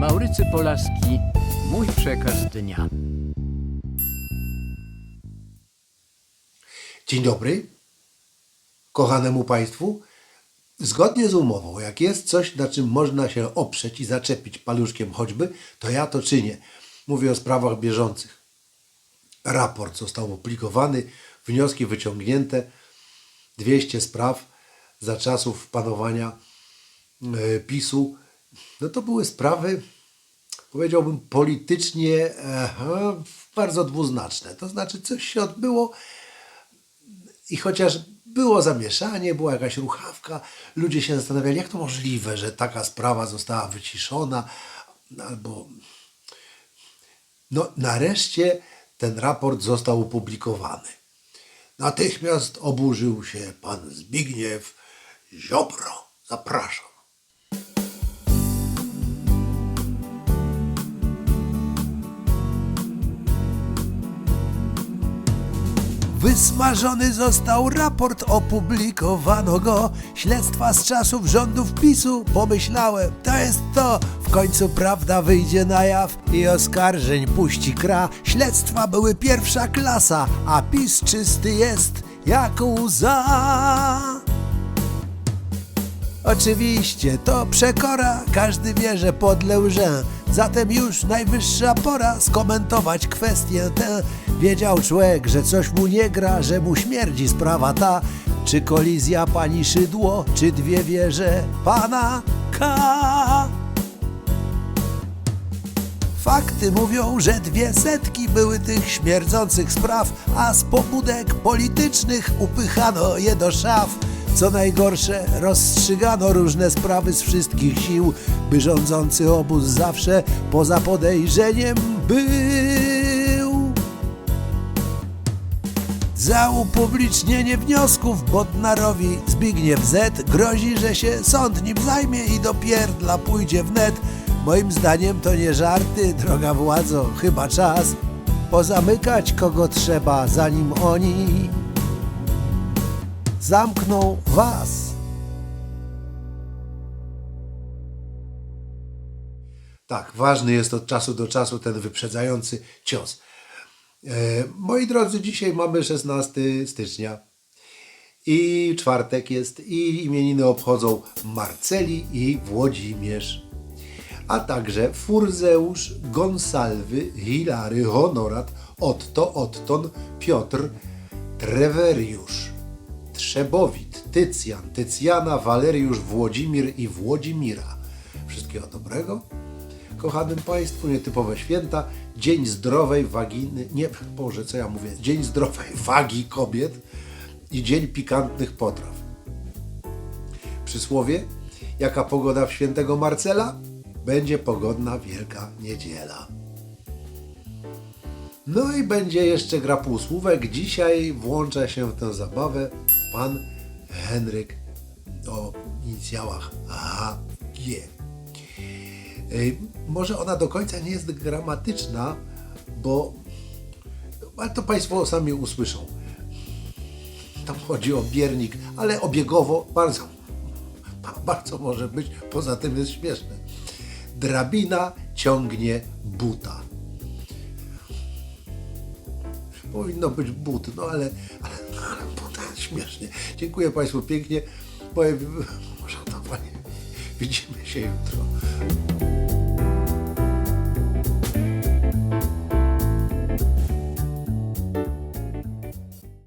Maurycy Polaski, mój przekaz dnia. Dzień dobry, kochanemu Państwu. Zgodnie z umową, jak jest coś, na czym można się oprzeć i zaczepić paluszkiem choćby, to ja to czynię. Mówię o sprawach bieżących. Raport został opublikowany, wnioski wyciągnięte, 200 spraw za czasów panowania e, PiSu. No to były sprawy, powiedziałbym, politycznie e, bardzo dwuznaczne. To znaczy, coś się odbyło, i chociaż było zamieszanie, była jakaś ruchawka, ludzie się zastanawiali, jak to możliwe, że taka sprawa została wyciszona, albo. No, nareszcie ten raport został opublikowany. Natychmiast oburzył się pan Zbigniew Ziobro. Zapraszam. Wysmażony został raport, opublikowano go. Śledztwa z czasów rządów PiSu. Pomyślałem, to jest to. W końcu prawda wyjdzie na jaw i oskarżeń puści kra. Śledztwa były pierwsza klasa, a PiS czysty jest jak łza. Oczywiście to przekora, każdy wie, że podle łżę. Zatem już najwyższa pora skomentować kwestię tę. Wiedział człowiek, że coś mu nie gra, że mu śmierdzi sprawa ta. Czy kolizja pani Szydło, czy dwie wieże pana K. Fakty mówią, że dwie setki były tych śmierdzących spraw, a z pobudek politycznych upychano je do szaf. Co najgorsze, rozstrzygano różne sprawy z wszystkich sił, by rządzący obóz zawsze poza podejrzeniem był. Za upublicznienie wniosków Bodnarowi Zbigniew Z grozi, że się sąd nim zajmie i do pierdla pójdzie wnet. Moim zdaniem to nie żarty, droga władzo, chyba czas pozamykać kogo trzeba, zanim oni zamkną was. Tak, ważny jest od czasu do czasu ten wyprzedzający cios. E, moi drodzy, dzisiaj mamy 16 stycznia i czwartek jest i imieniny obchodzą Marceli i Włodzimierz, a także Furzeusz, Gonsalwy, Hilary, Honorat, Otto, Otton, Piotr, Treweriusz, Trzebowit, Tycjan, Tycjana, Waleriusz, Włodzimir i Włodzimira. Wszystkiego dobrego. Kochanym Państwu, nietypowe święta, Dzień Zdrowej Waginy, nie, Boże, co ja mówię, Dzień Zdrowej Wagi Kobiet i Dzień Pikantnych Potraw. Przysłowie, jaka pogoda w świętego Marcela? Będzie pogodna Wielka Niedziela. No i będzie jeszcze gra półsłówek. Dzisiaj włącza się w tę zabawę pan Henryk o inicjałach HG. Ej, Może ona do końca nie jest gramatyczna, bo ale to Państwo sami usłyszą. Tam chodzi o biernik, ale obiegowo bardzo, bardzo może być, poza tym jest śmieszne. Drabina ciągnie buta. Powinno być but, no ale, ale, ale buta śmiesznie. Dziękuję Państwu pięknie. Moje poszanowanie. Widzimy się jutro.